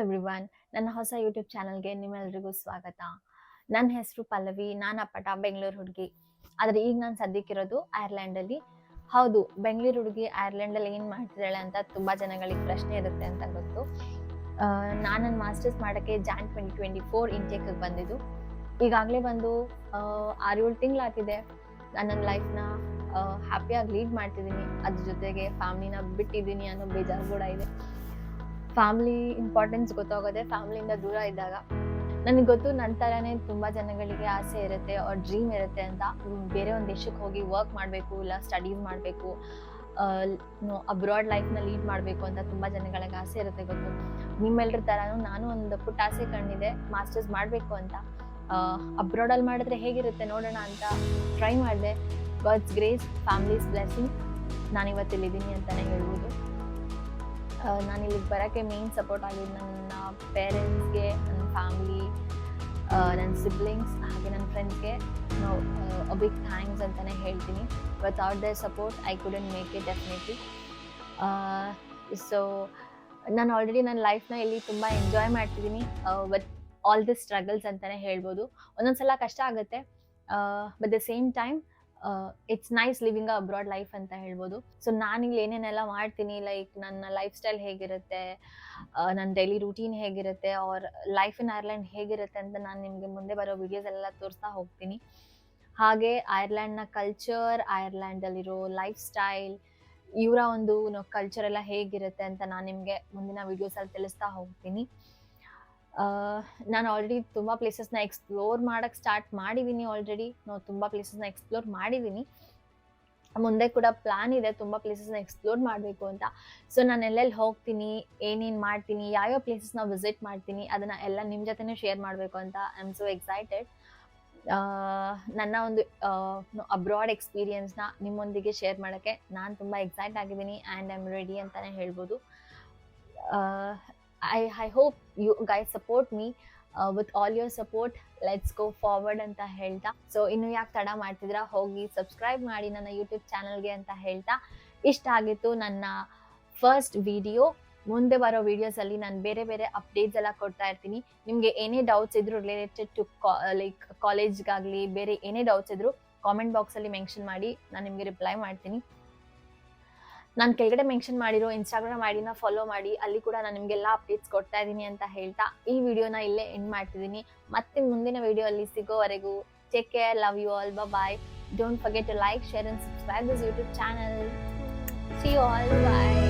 Everyone ನನ್ನ ಹೊಸ YouTube ಚಾನಲ್ಗೆ ನಿಮ್ಮೆಲ್ರಿಗೂ ಸ್ವಾಗತ. ನನ್ನ ಹೆಸರು ಪಲ್ಲವಿ, ನಾನು ಅಪ್ಪಟ, ಬೆಂಗಳೂರು ಹುಡುಗಿ. ಆದರೆ ಈಗ ನಾನು ಸದ್ಯಕ್ಕಿರೋದು ಐರ್ಲ್ಯಾಂಡಲ್ಲಿ ಹೌದು, ಬೆಂಗಳೂರು ಹುಡುಗಿ ಐರ್ಲ್ಯಾಂಡಲ್ಲಿ ಏನು ಮಾಡ್ತಿದ್ದಾಳೆ ಅಂತ ತುಂಬ ಜನಗಳಿಗೆ ಪ್ರಶ್ನೆ ಇರುತ್ತೆ ಅಂತ ಗೊತ್ತು. ನಾನು ನನ್ನ ಮಾಸ್ಟರ್ಸ್ ಮಾಡೋಕ್ಕೆ ಜಾನ್ ಟ್ವೆಂಟಿ ಟ್ವೆಂಟಿ ಫೋರ್ ಇಂಟೇಕ್ಗೆ ಬಂದಿದ್ದು. ಈಗಾಗಲೇ ಬಂದು ಆರು ಏಳು ತಿಂಗಳಾಗಿದೆ. ನಾನು ನನ್ನ ಲೈಫ್ನ ಹ್ಯಾಪಿಯಾಗಿ ಲೀಡ್ ಮಾಡ್ತಿದ್ದೀನಿ. ಅದ್ರ ಜೊತೆಗೆ ಫ್ಯಾಮ್ಲಿನ ಬಿಟ್ಟಿದ್ದೀನಿ ಅನ್ನೋ ಬೇಜಾರು ಕೂಡ ಇದೆ. ಫ್ಯಾಮಿಲಿ ಇಂಪಾರ್ಟೆನ್ಸ್ ಗೊತ್ತಾಗೋದೆ ಫ್ಯಾಮಿಲಿಯಿಂದ ದೂರ ಇದ್ದಾಗ. ನನಗೆ ಗೊತ್ತು ನನ್ನ ಥರನೇ ತುಂಬ ಜನಗಳಿಗೆ ಆಸೆ ಇರುತ್ತೆ ಅವ್ರ ಡ್ರೀಮ್ ಇರುತ್ತೆ ಅಂತ. ಬೇರೆ ಒಂದು ದೇಶಕ್ಕೆ ಹೋಗಿ ವರ್ಕ್ ಮಾಡಬೇಕು, ಇಲ್ಲ ಸ್ಟಡೀಸ್ ಮಾಡಬೇಕು ಅಬ್ರಾಡ್ ಲೈಫ್ನ ಲೀಡ್ ಮಾಡಬೇಕು ಅಂತ ತುಂಬ ಜನಗಳಿಗೆ ಆಸೆ ಇರುತ್ತೆ ಗೊತ್ತು. ನಿಮ್ಮೆಲ್ಲರ ಥರನೂ ನಾನು ಒಂದು ಪುಟ್ಟ ಆಸೆ ಕಂಡಿದೆ ಮಾಸ್ಟರ್ಸ್ ಮಾಡಬೇಕು ಅಂತ. ಅಬ್ರಾಡಲ್ಲಿ ಮಾಡಿದ್ರೆ ಹೇಗಿರುತ್ತೆ ನೋಡೋಣ ಅಂತ ಟ್ರೈ ಮಾಡಿದೆ. ಗಾಡ್ಸ್ ಗ್ರೇಸ್ ಫ್ಯಾಮಿಲೀಸ್ ಬ್ಲೆಸ್ಸಿಂಗ್ ನಾನು ಇವತ್ತಿಲ್ಲಿದ್ದೀನಿ ಅಂತಲೇ ಹೇಳ್ಬೋದು. ನಾನು ಇಲ್ಲಿಗೆ ಬರೋಕ್ಕೆ ಮೇನ್ ಸಪೋರ್ಟ್ ಆಗಿದ್ದು ನನ್ನ ಪೇರೆಂಟ್ಸ್ಗೆ ನನ್ನ ಫ್ಯಾಮ್ಲಿ ನನ್ನ ಸಿಬ್ಲಿಂಗ್ಸ್ ಹಾಗೆ ನನ್ನ ಫ್ರೆಂಡ್ಸ್ಗೆ ನಾವು ಬಿಗ್ ಥ್ಯಾಂಕ್ಸ್ ಅಂತಲೇ ಹೇಳ್ತೀನಿ. Without their support I couldn't make it definitely so ನಾನು ಆಲ್ರೆಡಿ ನನ್ನ ಲೈಫ್ನ ಇಲ್ಲಿ ತುಂಬ ಎಂಜಾಯ್ ಮಾಡ್ತಿದ್ದೀನಿ. ವಿತ್ ಆಲ್ ದಿ ಸ್ಟ್ರಗಲ್ಸ್ ಅಂತಲೇ ಹೇಳ್ಬೋದು. ಒಂದೊಂದು ಸಲ ಕಷ್ಟ ಆಗುತ್ತೆ. But the same time it's nice living abroad life ಅಂತ ಹೇಳ್ಬೋದು. ಸೊ ಇಲ್ಲಿ ಏನೇನೆಲ್ಲ ಮಾಡ್ತೀನಿ ಲೈಕ್ ನನ್ನ ಲೈಫ್ ಸ್ಟೈಲ್ ಹೇಗಿರುತ್ತೆ ನನ್ನ ಡೈಲಿ ರೂಟೀನ್ ಹೇಗಿರುತ್ತೆ ಆರ್ ಲೈಫ್ ಇನ್ ಐರ್ಲ್ಯಾಂಡ್ ಹೇಗಿರುತ್ತೆ ಅಂತ ನಾನು ನಿಮಗೆ ಮುಂದೆ ಬರೋ ವಿಡಿಯೋಸ್ ಎಲ್ಲ ತೋರಿಸ್ತಾ ಹೋಗ್ತೀನಿ. ಹಾಗೆ ಐರ್ಲ್ಯಾಂಡ್ನ ಕಲ್ಚರ್ ಐರ್ಲ್ಯಾಂಡಲ್ಲಿರೋ ಲೈಫ್ ಸ್ಟೈಲ್ ಇವರ ಒಂದು ಕಲ್ಚರ್ ಎಲ್ಲ ಹೇಗಿರುತ್ತೆ ಅಂತ ನಾನು ನಿಮಗೆ ಮುಂದಿನ ವಿಡಿಯೋಸಲ್ಲಿ ತಿಳಿಸ್ತಾ ಹೋಗ್ತೀನಿ. ನಾನು ಆಲ್ರೆಡಿ ತುಂಬ ಪ್ಲೇಸಸ್ನ ಎಕ್ಸ್ಪ್ಲೋರ್ ಮಾಡೋಕ್ಕೆ ಸ್ಟಾರ್ಟ್ ಮಾಡಿದ್ದೀನಿ ಆಲ್ರೆಡಿ ನಾವು ತುಂಬ ಪ್ಲೇಸಸ್ನ ಎಕ್ಸ್ಪ್ಲೋರ್ ಮಾಡಿದ್ದೀನಿ ಮುಂದೆ ಕೂಡ ಪ್ಲಾನ್ ಇದೆ ತುಂಬ ಪ್ಲೇಸಸ್ನ ಎಕ್ಸ್ಪ್ಲೋರ್ ಮಾಡಬೇಕು ಅಂತ. ಸೊ ನಾನು ಎಲ್ಲೆಲ್ಲಿ ಹೋಗ್ತೀನಿ, ಏನೇನು ಮಾಡ್ತೀನಿ, ಯಾವ್ಯಾವ ಪ್ಲೇಸಸ್ನ ವಿಸಿಟ್ ಮಾಡ್ತೀನಿ, ಅದನ್ನು ಎಲ್ಲ ನಿಮ್ಮ ಜೊತೆನೂ ಶೇರ್ ಮಾಡಬೇಕು ಅಂತ ಐ ಆಮ್ ಸೊ ಎಕ್ಸೈಟೆಡ್ ನನ್ನ ಒಂದು ಅಬ್ರಾಡ್ ಎಕ್ಸ್ಪೀರಿಯನ್ಸ್ನ ನಿಮ್ಮೊಂದಿಗೆ ಶೇರ್ ಮಾಡೋಕ್ಕೆ ನಾನು ತುಂಬ ಎಕ್ಸೈಟ್ ಆಗಿದ್ದೀನಿ ಆ್ಯಂಡ್ ಐ ಆಮ್ ರೆಡಿ ಅಂತಲೇ ಹೇಳ್ಬೋದು I I hope you guy support me with all your support let's go forward ಅಂತ ಹೇಳ್ತಾ. ಸೊ ಇನ್ನು ಯಾಕೆ ತಡ ಮಾಡ್ತಿದ್ರ ಹೋಗಿ ಸಬ್ಸ್ಕ್ರೈಬ್ ಮಾಡಿ ನನ್ನ ಯೂಟ್ಯೂಬ್ ಚಾನಲ್ಗೆ ಅಂತ ಹೇಳ್ತಾ. ಇಷ್ಟ ಆಗಿತ್ತು ನನ್ನ ಫಸ್ಟ್ ವಿಡಿಯೋ ಮುಂದೆ ಬರೋ ವಿಡಿಯೋಸಲ್ಲಿ ನಾನು ಬೇರೆ ಬೇರೆ ಅಪ್ಡೇಟ್ಸ್ ಎಲ್ಲ ಕೊಡ್ತಾ ಇರ್ತೀನಿ. ನಿಮಗೆ ಏನೇ ಡೌಟ್ಸ್ ಇದ್ರು ರಿಲೇಟೆಡ್ ಟು ಲೈಕ್ ಕಾಲೇಜ್ಗಾಗಲಿ ಬೇರೆ ಏನೇ ಡೌಟ್ಸ್ ಇದ್ರು ಕಾಮೆಂಟ್ ಬಾಕ್ಸಲ್ಲಿ ಮೆನ್ಷನ್ ಮಾಡಿ. ನಾನು ನಿಮಗೆ ರಿಪ್ಲೈ ಮಾಡ್ತೀನಿ. ನಾನು ಕೆಳಗಡೆ ಮೆನ್ಷನ್ ಮಾಡಿರೋ ಇನ್ಸ್ಟಾಗ್ರಾಮ್ ಐಡಿನ ಫಾಲೋ ಮಾಡಿ, ಅಲ್ಲಿ ಕೂಡ ನಾನು ನಿಮಗೆಲ್ಲ ಅಪ್ಡೇಟ್ಸ್ ಕೊಡ್ತಾ ಇದ್ದೀನಿ ಅಂತ ಹೇಳ್ತಾ ಈ ವಿಡಿಯೋನ ಇಲ್ಲೇ ಎಂಡ್ ಮಾಡ್ತಿದ್ದೀನಿ ಮತ್ತೆ ಮುಂದಿನ ವಿಡಿಯೋ ಅಲ್ಲಿ ಸಿಗೋವರೆಗೂ take care love you all bye don't forget to like share and subscribe this YouTube channel see all bye